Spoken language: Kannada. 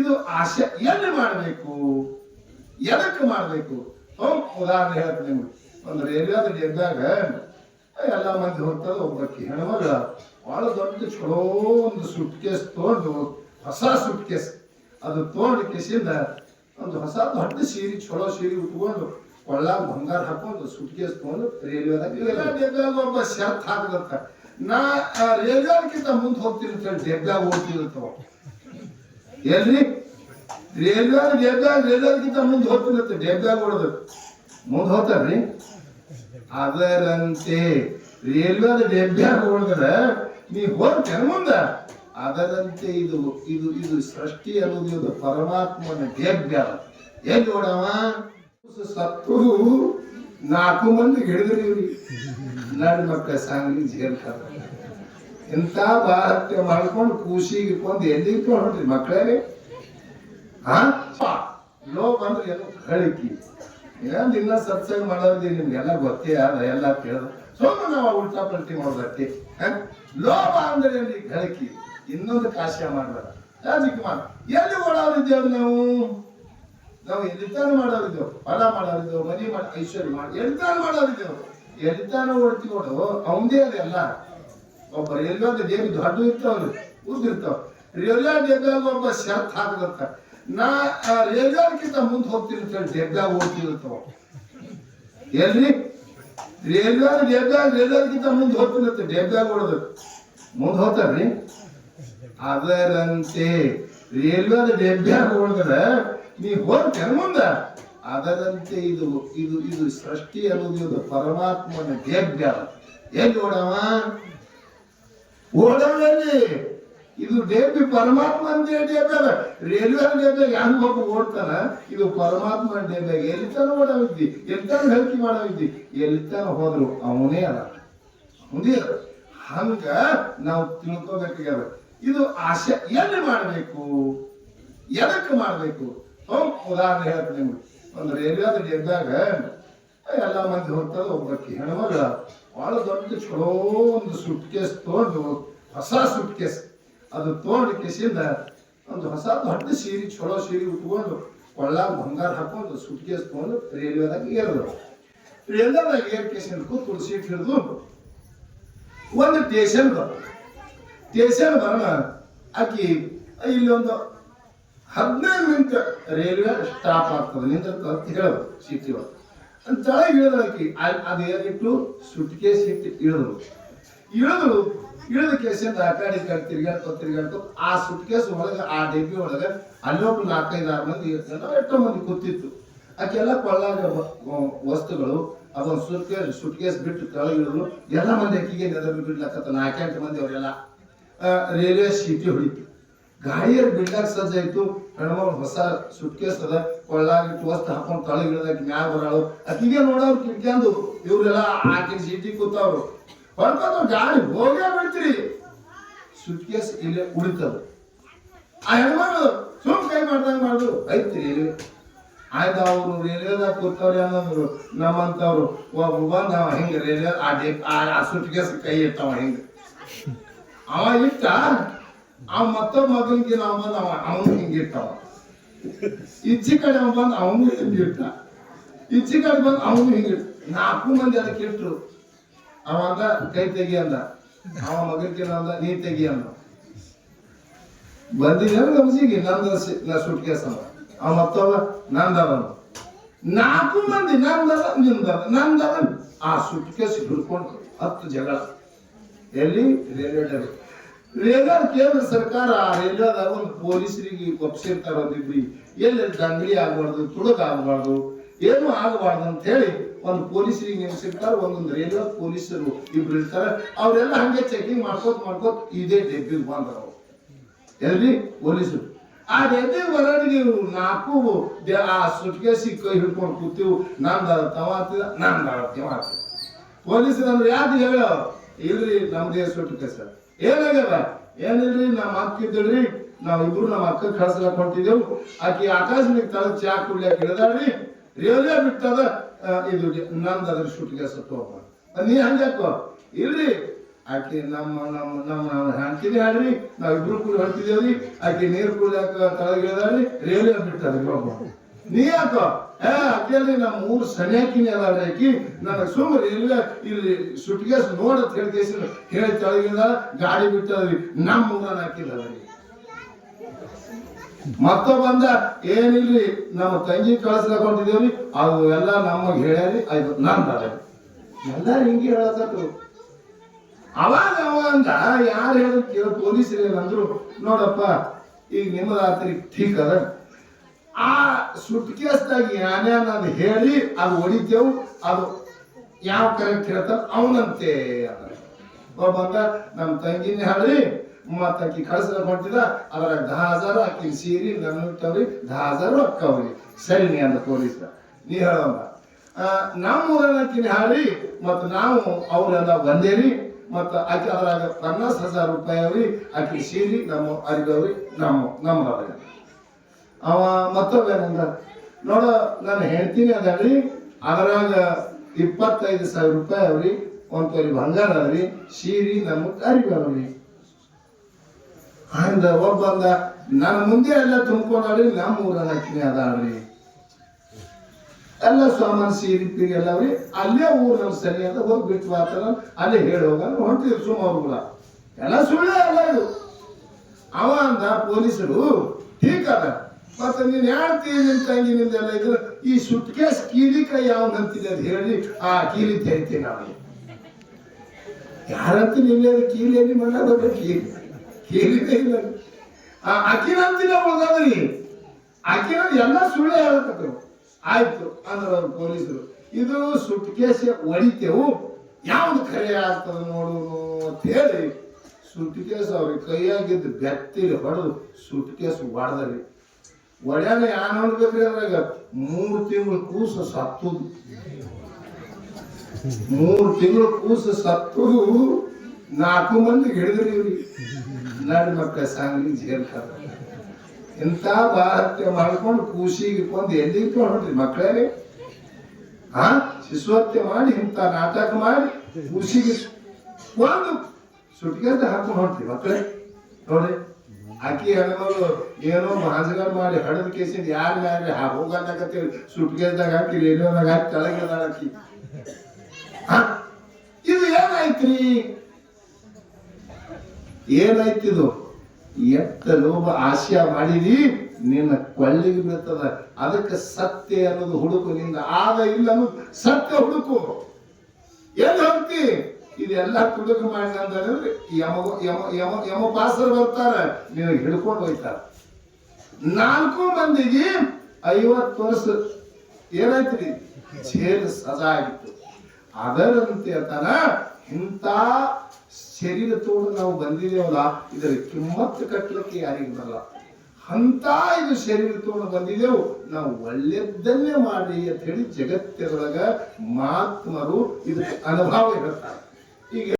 ಇದು ಆಶೆ. ಎಲ್ಲಿ ಮಾಡಬೇಕು? ಎದಕ್ಕೆ ಮಾಡಬೇಕು? ಉದಾಹರಣೆ ಹೇಳ್ತೀನಿ ನಿಮ್ಗೆ. ಒಂದು ರೇಡಿಯೋದ ಡೆಬ್ಬ್ಯಾಗ ಎಲ್ಲ ಮಂದಿ ಹೋಗ್ತದ ಒಬ್ಬಾಕಿ ಹೆಣ್ಮಗ ಭಾಳ ದೊಡ್ಡ ಚಲೋ ಒಂದು ಸುಟ್ ಕೇಸ್ ತೊಗೊಂಡು, ಹೊಸ ಸುಟ್ ಕೇಸ್ ಅದು ತೊಗೊಂಡು ಕೇಸಿಂದ ಒಂದು ಹೊಸ ದೊಡ್ಡ ಸೀರೆ, ಚಲೋ ಸೀರೆ ಉಟ್ಕೊಂಡು ಕೊಳ್ಳಾಗ ಬಂಗಾರ ಹಾಕೊಂಡು ಸುಟ್ ಕೇಸ್ ತೊಗೊಂಡು ಡೆಬ್ಬ್ಯಾಗ ಒಬ್ಬ ಶರ್ತ್ ಹಾಕದಂತ. ನಾ ರೇಲ್ವೆಗಿಂತ ಮುಂದೆ ಹೋಗ್ತೀನಿ ಅಂತ ಹೇಳಿ ಓದ್ತಿರ್ತವ ಎಲ್ರಿ ರೇಲ್ವೆ ಡೆಬ್ಬ್ಯಾಗ ರೇಲ್ವೆಗಿಂತ ಮುಂದೆ ಹೋಗ್ತಿರುತ್ತೆ. ಡೇಬ್ಯಾಗ ಹೊಡೆದು ಮುಂದೆ ಹೋಗ್ತಾರ್ರಿ. ಅದರಂತೆ ರೇಲ್ವೆದ ಡೆಬ್ಬ್ಯಾಗ ಹೊಡೆದ್ರೆ ನೀ ಹೋಗ್ತೇನೆ ಮುಂದ ಅದರಂತೆ ಇದು ಇದು ಇದು ಸೃಷ್ಟಿ ಅನ್ನೋದು ಇದು ಪರಮಾತ್ಮನ ಡೆಬ್ಬ್ಯಾಗ ಎಲ್ಲಿ ನೋಡವ ಸತ್ತು ನಾಲ್ಕು ಮಂದಿ ಹಿಡಿದ್ರಿ ನನ್ನ ಮಕ್ಕಳ ಸಾಂಗ್ಲಿ ಜೇರ್ತಾರ ಇಂಥ ಬಾಹತ್ಯ ಮಾಡ್ಕೊಂಡು ಕೂಸಿಗೆ ಎಲ್ಲಿ ಇಟ್ಕೊಂಡು ಹೊಂಟ್ರಿ ಮಕ್ಕಳೇ ಹಾ ಲೋಕ ಅಂದ್ರೆ ಏನು? ಗಳಿಕಿ ಏನ್ ಇಲ್ಲ ಸತ್ಸಂಗ ಮಾಡೋದಿ ನಿಮ್ಗೆಲ್ಲ ಗೊತ್ತೇ ಅದ ಎಲ್ಲ ಕೇಳೋದು. ಸುಮ್ಮನೆ ನಾವು ಉಲ್ಟಾ ಪಲ್ಟಿ ಮಾಡೋದಕ್ಕೆ ಲೋಪ ಅಂದ್ರೆ ಎಲ್ಲಿ ಗಳಿಕಿ ಇನ್ನೊಂದು ಕಾಶ್ಯ ಮಾಡ್ಬೇಡ. ಯಾಜಿಕ್ ಮಾಡ. ಎಲ್ಲಿ ಓಡಾಡಿದ್ದೇವೆ ನಾವು? ನಾವು ಎಲ್ಲಿತಾನ ಮಾಡೋರಿದ್ದೇವೆ? ಹೊಲ ಮಾಡೋರಿದ್ದೇವೆ, ಮನಿ ಮಾಡಿ, ಐಶ್ವರ್ಯ ಮಾಡಿ, ಎಲ್ಲಿತಾನ ಮಾಡೋರಿದ್ದೇವೆ? ಎಲ್ಲಿತಾನ ಓಡ್ತಿ ನೋಡು ಅವಂದೇ ಅದೆಲ್ಲ ಒಬ್ಬ ರೇಲ್ವೆ ದೇವಿ ದೊಡ್ಡ ಇರ್ತಾವ್ರಿ ಉದ್ದಿರ್ತಾವ ರೇಲ್ವೆ ಡೆಬ್ಬ್ಯಾಗ ಒಬ್ಬ ಶರ್ತ್ ಹಾಕದಂತ ನಾ ರೇಲ್ವೆಕ್ಕಿಂತ ಮುಂದೆ ಹೋಗ್ತಿರ್ತೇನೆ ಡೆಬ್ಬ್ಯಾಗ ಓಡ್ತಿರ್ತಾವ ಎಲ್ರಿ ರೇಲ್ವೆ ಡೆಬ್ಬ್ಯಾಗ ರೇಲ್ವೆಕ್ಕಿಂತ ಮುಂದೆ ಹೋಗ್ತೀನಿ ಅಂತ ಡೆಬ್ಬ್ಯಾಗ ಓಡೋದು. ಮುಂದೆ ಹೋಗ್ತಾರ್ರಿ. ಅದರಂತೆ ರೇಲ್ವೆದ ಡೆಬ್ಬ್ಯಾಗ ಹೊಡೆದ್ರೆ ನೀ ಹೋಗ್ತೇನೆ ಮುಂದ ಅದರಂತೆ ಇದು ಇದು ಇದು ಸೃಷ್ಟಿ ಅನ್ನೋದು ಇದು ಪರಮಾತ್ಮನ ಡೆಬ್ಬ್ಯಾಗ ಎಲ್ಲಿ ಓಡವ? ಓಡೋದಲ್ಲಿ ಇದು ದೇವಿ ಪರಮಾತ್ಮ ಡೇಬ್ಯಾಗ ರೈಲ್ವೆ ಡೇಬ್ಯಾಗ ಹೆಂಗ್ ಮಗು ಓಡ್ತಾನ ಇದು ಪರಮಾತ್ಮ ಡೇಬ್ಯಾಗ ಎಲ್ಲಿ ತನ ಎಲ್ಲಿತಾನ ಮಾಡಾವಿದ್ದಿ ಎಲ್ಲಿ ತನ ಹೋದ್ರು? ಅವನೇ ಅದ ಅವನೇ ಅದ ಹಂಗ ನಾವು ತಿಳ್ಕೊಬೇಕಾಗ್ಯದ. ಇದು ಆಶೆ ಎಲ್ಲಿ ಮಾಡಬೇಕು? ಎದಕ್ಕೆ ಮಾಡಬೇಕು? ಉದಾಹರಣೆ ಹೇಳ್ತೀನಿ ನಿಮ್ಗೆ. ಒಂದು ಅದ ಡೆಬ್ಬ್ಯಾಗ ಎಲ್ಲ ಮಂದಿ ಹೋಗ್ತದ ಒಬ್ಬಕ್ಕೆ ಹೆಣ್ಮಗ ಭಾಳ ದೊಡ್ಡ ಚಲೋ ಒಂದು ಸುಟ್ ಕೇಸ್ ತೊಗೊಂಡು, ಹೊಸ ಸುಟ್ ಕೇಸ್ ಅದು ತೊಗೊಂಡು ಕೇಸಿಂದ ಒಂದು ಹೊಸ ದೊಡ್ಡ ಸೀರೆ, ಚಲೋ ಸೀರೆ ಉಟ್ಕೊಂಡು ಕೊಳ್ಳಾಗ ಬಂಗಾರ ಹಾಕೊಂಡು ಸುಟ್ ಕೇಸ್ ತೊಗೊಂಡು ರೇಲ್ವೆದಾಗ ಏರಿದ್ರು. ರೈಲ್ವೆದಾಗ ಏರ್ ಕೇಸಿಂದ ಕೂತು ಸೀಟ್ ಹಿಡಿದು, ಒಂದು ಟೇಷನ್ ಬರ ಟೇಷನ್ ಬರೋಣ ಆಕಿ ಇಲ್ಲಿ ಒಂದು ಹದಿನೈದು ನಿಮಿಷ ರೈಲ್ವೆ ಸ್ಟಾಪ್ ಆಗ್ತದೆ. ನಿಂತ ಹೇಳೋದು ಸಿಟಿ ಒಳಗೆ. ಅಂತ ಇಳಿದ್ರು ಆಕಿ. ಅದ್- ಏನಿಟ್ಟು ಸುಟ್ಕೆ ಇಟ್ಟು ಇಳಿದ್ರು. ಇಳಿದ್ರು, ಇಳಿದ ಕೇಸಿಂದ ಆ ಕಡೆ ಕಡೆ ತಿರ್ಗಾಡ್ಕೊ ತಿರ್ಗಾಡ್ಕೊ, ಆ ಸುಟ್ಕೇಸ್ ಒಳಗೆ, ಆ ಡಬ್ಬಿ ಒಳಗೆ ಅಲ್ಲೊಬ್ರು ನಾಲ್ಕೈದು ಆರು ಮಂದಿ ಇರ್ತಾರೆ. ಎಷ್ಟೋ ಮಂದಿ ಕೂತಿತ್ತು ಆಕೆಲ್ಲ ಕೊಳ್ಳಾಗ ವಸ್ತುಗಳು, ಅದೊಂದು ಸುಟ್ಕೇಸ್ ಸುಟ್ಕೇಸ್ ಬಿಟ್ಟು ಕೆಳಗೆ ಇಳಿದ್ರು. ಎಲ್ಲ ಮಂದಿ ಅಕ್ಕಿಗೆ ನೆದರ್ ಬಿಡ್ಲಕ್ಕತ್ತ ನಾಲ್ಕೆಂಟು ಮಂದಿ ಅವರೆಲ್ಲ. ರೈಲ್ವೆ ಸೀಟಿ ಹೊಡಿತು ಗಾಡಿಯಲ್ಲಿ ಬಿಡ್ಲಾಕ್ ಸಜ್ಜಾಯ್ತು. ಹೆಣ್ಮಗಳು ಹೊಸ ಸುಟ್ಕೇಸ್ ಅದ. ಕೊಳ್ಳಾಗಿಟ್ಟು ವಸ್ತು ಹಾಕೊಂಡು ತಳಗ್ ಮ್ಯಾಗ ಬರೋಳು ಅತಿಗೆ ನೋಡೋರು ಕಿಟ್ಕೊಂಡು ಇವ್ರೆಲ್ಲ ಆಕೆ ಸೀಟಿ ಕೂತವ್ರು. ಹೊಡ್ಕೊಂಡು ಗಾಡಿ ಹೋಗೇ ಬಿಡ್ತೀರಿ. ಸುಟ್ಕೇಸ್ ಇಲ್ಲೇ ಉಳಿತದ. ಆ ಹೆಣ್ಮಗಳು ಸುಮ್ ಕೈ ಮಾಡ್ದಂಗ ಮಾಡುದು ಐತಿ ಇಲ್ಲಿ. ಆಯ್ತು ಅವ್ರು ರೇಲ್ವೆದಾಗ ಕೂತವ್ರು ಏನಂದ್ರು ನಮ್ಮಂತವ್ರು ಒಬ್ಬ ಬಂದ ಅವ ಹಿಂಗೆ ರೇಲ್ವೆ ಆ ಡೇ, ಆ ಸುಟ್ಕೇಸ್ ಕೈ ಇಟ್ಟವ ಹಿಂಗೆ. ಅವ ಇಟ್ಟ ಅವ ಮತ್ತೊಬ್ಬ ಮಗನಿಗೆ ನಾವು ಬಂದ ಅವ ಅವನು ಹಿಂಗಿಟ್ಟವ ಇಚ್ಚಿ ಕಡೆ ಅವ ಬಂದ ಅವನು ಹಿಂಗಿಟ್ಟ ಇಜ್ಜಿ ಕಡೆ ಬಂದ ಅವನು ಹಿಂಗಿಟ್ಟ ನಾಲ್ಕು ಮಂದಿ ಅದಕ್ಕೆ ಇಟ್ಟರು ಅವ ಕೈ ತೆಗಿ ಅಂದ. ಅವ ಮಗ ನೀ ತೆಗಿ ಅಂದ. ಬಂದಿದ್ದೇನೆ ಗಮಸಿಗೆ ನಂದ ಸುಟ್ ಕೇಸ್ ಅಂದ. ಅವ ಮತ್ತವ ನಂದವ. ನಾಲ್ಕು ಮಂದಿ ನಂದವ ನಿಂದವ ನಂದವ ಆ ಸುಟ್ ಕೇಸ್ ಹಿಡ್ಕೊಂಡು ಹತ್ತು ಜಗಳ. ಎಲ್ಲಿ? ರೈಲ್ವೆ ರೈಲ್ವೆ ಕೇಂದ್ರ ಸರ್ಕಾರ ರೈಲ್ವೆದಾಗ ಒಂದು ಪೊಲೀಸರಿಗೆ ಒಪ್ಸಿರ್ತಾರ ಒಂದಿಬ್ರಿ ಎಲ್ಲಿ ದಂಗಡಿ ಆಗ್ಬಾರ್ದು ತುಡುಗ ಆಗ್ಬಾರ್ದು, ಏನು ಆಗಬಾರ್ದು ಅಂತ ಹೇಳಿ ಒಂದು ಪೊಲೀಸರಿಗೆ ಸಿಗ್ತಾರೆ ಒಂದೊಂದು ರೈಲ್ವೆ ಪೊಲೀಸರು ಇಬ್ರು ಇರ್ತಾರೆ. ಅವರೆಲ್ಲ ಹಂಗೆ ಚೆಕಿಂಗ್ ಮಾಡ್ಕೋತ ಮಾಡ್ಕೋತ ಇದೇ ಡೆಬ್ಬಿಗೆ ಬಂದ್ರು ಎಲ್ರಿ ಪೊಲೀಸರು. ಆ ಡೆಬ್ಬಿ ಹೊರಡಿಗೆ ನಾಲ್ಕು ಆ ಸುಟ್ಕೇಸಿ ಕೈ ಹಿಡ್ಕೊಂಡು ಕೂತೀವಿ. ನಾನ್ ತವ ಆಗ್ತಿದ ನಂದ ತವ ಪೊಲೀಸರು ಅಂದ್ರೆ ಯಾವ್ದು ಹೇಳೋ? ಇಲ್ರಿ ನಮ್ದೇ ಸುಟ್ಕೆ ಸರ್ ಏನಾಗ್ಯದ? ಏನಿಲ್ರಿ ಇದ್ದಳ್ರಿ ನಾವ್ ಇಬ್ರು ನಮ್ಮ ಅಕ್ಕ ಕಳ್ಸಲಕ್ ಹೊಂಟಿದೆವು. ಆಕಿ ಆಕಾಶ ತಳ ಚಾ ಕುಡ್ಲಿಕ್ಕೆ ಇಳಿದಾಳ್ರಿ ರೇವೇ ಬಿಟ್ಟದ ಇದು ನಂದು ಅದ್ರ ಸುಟ್ಟಿಗೆ ಸತ್ತೋಪ ನೀ ಹಂಗ್ಯಾಕೋ ಇಲ್ರಿ, ಆಕೆ ನಮ್ಮ ನಮ್ಮ ನಮ್ಮ ನಾವು ಹೇಳ್ರಿ, ನಾವ್ ಇಬ್ರು ಕೂಡ ಹೊಂಟಿದೇವ್ರಿ, ಆಕೆ ನೀರು ಕುಡಿಯಾಕ ತಳಗಿಳಿದಾಳ್ರಿ ರೇಲಿ ಬಿಟ್ಟದ ಒಬ್ಬ ನೀ ಯಾಕೋ? ಅಕ್ಕಲ್ಲಿ ನಮ್ಮ ಊರು ಸನ್ಯಾಕಿನಿ ಅದಾಳ್ರಿ ಆಕಿ. ನನಗೆ ಸುಮ್ಮನೆ ಇಲ್ಲ, ಇಲ್ಲಿ ಸುಟ್ಟಿಗೆ ನೋಡತ್ ಹೇಳ್ಕೇಸಿ ಹೇಳಿ ತಳಗಿಳಿದ ಗಾಡಿ ಬಿಟ್ಟದ್ರಿ ನಮ್ಮ ಊರನ್ನ ಹಾಕಿಲ್ಲ ಮತ್ತ ಬಂದ ಏನಿಲ್ರಿ, ನಮ್ಮ ತಂಗಿ ಕಳ್ಸ್ಲಕ್ ಹೊಂಟಿದೇವ್ರಿ. ಅದು ಎಲ್ಲ ನಮಗೆ ಹೇಳ್ಯಾರಿ ಅದು ನಂದ ಎಲ್ಲಾರು ಹಿಂಗೆ ಹೇಳತ್ತು ಅವಾಗ ಅವಾಗ ಯಾರು ಹೇಳಿದ್ರು ಕೇಳ, ಪೊಲೀಸರು ಏನಂದ್ರು, ನೋಡಪ್ಪ, ಈಗ ನಿಮ್ಮದಾತ್ರಿ ಠೀಕ್ ಅದ. ಆ ಸುಟ್ಕೇಸ್ದಾಗ ಯಾನ್ಯಾನ ಅದು ಹೇಳಿ ಅದು ಹೊಡಿತೇವು ಅದು ಯಾವ ಕರೆಕ್ಟ್ ಹೇಳ್ತಾರ ಅವನಂತೆ ಒಬ್ಬ ಬಂದ, ನಮ್ಮ ತಂಗಿನ ಹೇಳಿ ಮತ್ತ ಆಕಿ ಕಳ್ಸಲ ಹೊಂಟಿದ ಅದರ ಹಜಾರ್ ಆಕಿ ಸೀರಿ ನನ್ನವ್ರಿ ಹಜಾರ ಅಕ್ಕವ್ರಿ ಸರಿ ನೀ ಅಂತ ಪೊಲೀಸ ನೀ. ಹೇಳಮ್ಮ ನಮ್ಮ ಊರನ್ನಕಿನ ಹಾಡಿ ಮತ್ತು ನಾವು ಅವರೆಲ್ಲ ಬಂದೇರಿ, ಮತ್ತು ಆಕೆ ಅದ್ರಾಗ ಪನ್ನಾಸ್ ಹಜಾರ್ ರೂಪಾಯಿ ಅವ್ರಿ, ಆಕಿ ಸೀರಿ, ನಮ್ಮ ಅರಿಗವ್ರಿ ನಮ್ಮ ನಮ್ಮ ಅವ ಮತ್ತೊಬ್ಬೇನಂದ, ನೋಡ, ನಾನು ಹೇಳ್ತೀನಿ ಅದಲ್ರಿ ಅದರಾಗ ಇಪ್ಪತ್ತೈದು ಸಾವಿರ ರೂಪಾಯಿ ಅವ್ರಿ ಒಂದ್ ತೊಲಿ ಬಂಗಾರ ಅದ್ರಿ ಸೀರಿ ನಮ್ಮ ಅರಿವಿ ಅಂದ ಒಬ್ಬಂದ ನನ್ನ ಮುಂದೆ ಎಲ್ಲ ತುಂಬಿಕೊಂಡ್ರಿ ನಮ್ಮ ಊರ ಹಾಕಿನಿ ಅದಾಳ್ರಿ. ಎಲ್ಲ ಸಾಮಾನು ಸೀರಿ ಪೀರಿ ಎಲ್ಲ ಅವ್ರಿ, ಅಲ್ಲೇ ಊರ ಸರಿ ಅಂತ ಹೋಗಿ ಬಿಟ್ಟು ಬರ್ತಾರ ಅಲ್ಲಿ ಹೇಳಿ ಹೋಗ ಹೊಂಟಿದ್ರು ಕೂಡ. ಎಲ್ಲ ಸುಳ್ಳೇ ಅಲ್ಲ ಇದು. ಅವ ಅಂದ, ಪೊಲೀಸರು ಅದ ಮತ್ತೆ ನೀನ್ ಹೇಳ್ತಿ ನಿನ್ ತಂಗಿ ನಿಂದೆಲ್ಲ ಇದ್ರೆ, ಈ ಸುಟ್ಕೇಸ್ ಕೀಲಿ ಕೈ ಯಾವ ಅಂತಿದೆ ಅಂತ ಹೇಳಿ, ಆ ಕೀಲಿ ತೆರಿತೀನಿ ನಾವು ಯಾರಂತ ನಿನ್ನೆ ಕೀಲಿಯಲ್ಲಿ ಮಣ್ಣದ ಕೀಲಿ. ಕೀಲಿನೇ ಇಲ್ಲ. ಆ ಅಕ್ಕಿನಂತಿನ ಉಳ್ದದ್ರಿ ಅಕ್ಕಿನ ಎಲ್ಲ ಸುಳ್ಳೇ ಹೇಳ್ಬೇಕು ಆಯ್ತು, ಅಂದ್ರೆ ಪೊಲೀಸರು, ಇದು ಸುಟ್ಕೇಸ್ ಹೊಡಿತೇವು. ಯಾವ್ದು ಖರೆ ಆಗ್ತದ ನೋಡು ಅಂತ ಹೇಳಿ ಸುಟ್ಕೇಸ್ ಅವ್ರಿಗೆ ಕೈಯಾಗಿದ್ದು ಬೆತ್ತಿಲಿ ಹೊಡೆದು ಸುಟ್ಕೇಸ್ ಹೊಡೆದ್ರಿ ಒಡ್ಯಾಗ ಯಾನ್ ನೋಡ್ಬೇಕ್ರಿ ಅದ್ರಾಗ? ಮೂರು ತಿಂಗಳು ಕೂಸು ಸತ್ತದು. ಮೂರು ತಿಂಗಳು ಕೂಸು ಸತ್ತು ನಾಲ್ಕು ಮಂದಿ ಹಿಡಿದ್ರಿ ಇವ್ರಿ. ನಡ್ ಮಕ್ಕಳ ಸಾಂಗ್ಲಿ ಜೇರ್ತಾರ. ಇಂತ ಭಾರತ ಮಾಡ್ಕೊಂಡು ಕೂಸಿಗೆ ಕೊಂದು ಎಲ್ಲಿ ಹೊಂಟ್ರಿ ಮಕ್ಕಳೇ? ಹಾ ಶಿಶುಹತ್ಯೆ ಮಾಡಿ ಇಂಥ ನಾಟಕ ಮಾಡಿ ಕೂಸಿಗೆ ಒಂದು ಸುಟ್ಗೆದ್ದ ಹಾಕೊಂಡು ಹೊಂಟ್ರಿ ಮಕ್ಕಳೇ. ನೋಡ್ರಿ ಆಕಿ ಹಣ್ಣು ಏನೋ ಮಾಂಸಗಾರ ಮಾಡಿ ಹಡದ ಕೇಸಿಂದ ಯಾರು ಮ್ಯಾಲೆ ಹೋಗಲ್ಲಕತ್ತೀವಿ ಸುಟ್ಕೇಸ್ದಾಗ ಹಾಕಿ ರೇಡಿಯೋದಾಗ ಹಾಕಿ ಕೆಳಗಿದಾಳ ಆಕಿ ಹಾ? ಇದು ಏನಾಯ್ತ್ರಿ? ಏನಾಯ್ತಿದು ಎತ್ತ ಲೋಭ ಆಶಯ ಮಾಡಿದಿ ನಿನ್ನ ಕೊಳ್ಳಿಗೆ ಬೀಳ್ತದ. ಅದಕ್ಕೆ ಸತ್ಯ ಅನ್ನೋದು ಹುಡುಕು. ನಿಂದ ಆದ ಇಲ್ಲ ಸತ್ಯ ಹುಡುಕು. ಎಲ್ಲಿ ಹೋಗ್ತಿ? ಇದೆಲ್ಲ ತುಡುಕು ಮಾಡಿ ಅಂತಂದ್ರೆ ಯಮ ಯಮ ಯಮ ಯಮ ಪಾಸರು ಬರ್ತಾರ. ನೀವು ಹಿಡ್ಕೊಂಡು ಹೋಯ್ತಾರ ನಾಲ್ಕು ಮಂದಿಗೆ ಐವತ್ತು ವರ್ಷ. ಏನಾಯ್ತ್ರಿ ಜೇಲು ಸದಾ ಆಗಿತ್ತು. ಅದರಂತೆ ತನ ಇಂಥ ಶರೀರ ತೋಡು ನಾವು ಬಂದಿದ್ದೇವಲ್ಲ ಇದರ ಕಿಮ್ಮತ್ತು ಕಟ್ಟಲಿಕ್ಕೆ ಯಾರಿಗೂ ಬರಲ್ಲ. ಅಂತ ಇದು ಶರೀರ ತೋಡು ಬಂದಿದೆವು ನಾವು ಒಳ್ಳೆದ್ದನ್ನೇ ಮಾಡಿ ಅಂತ ಹೇಳಿ ಜಗತ್ತಿನೊಳಗ ಮಹಾತ್ಮರು ಇದಕ್ಕೆ ಅನುಭವ ಹೇಳ್ತಾರೆ. ಈಗ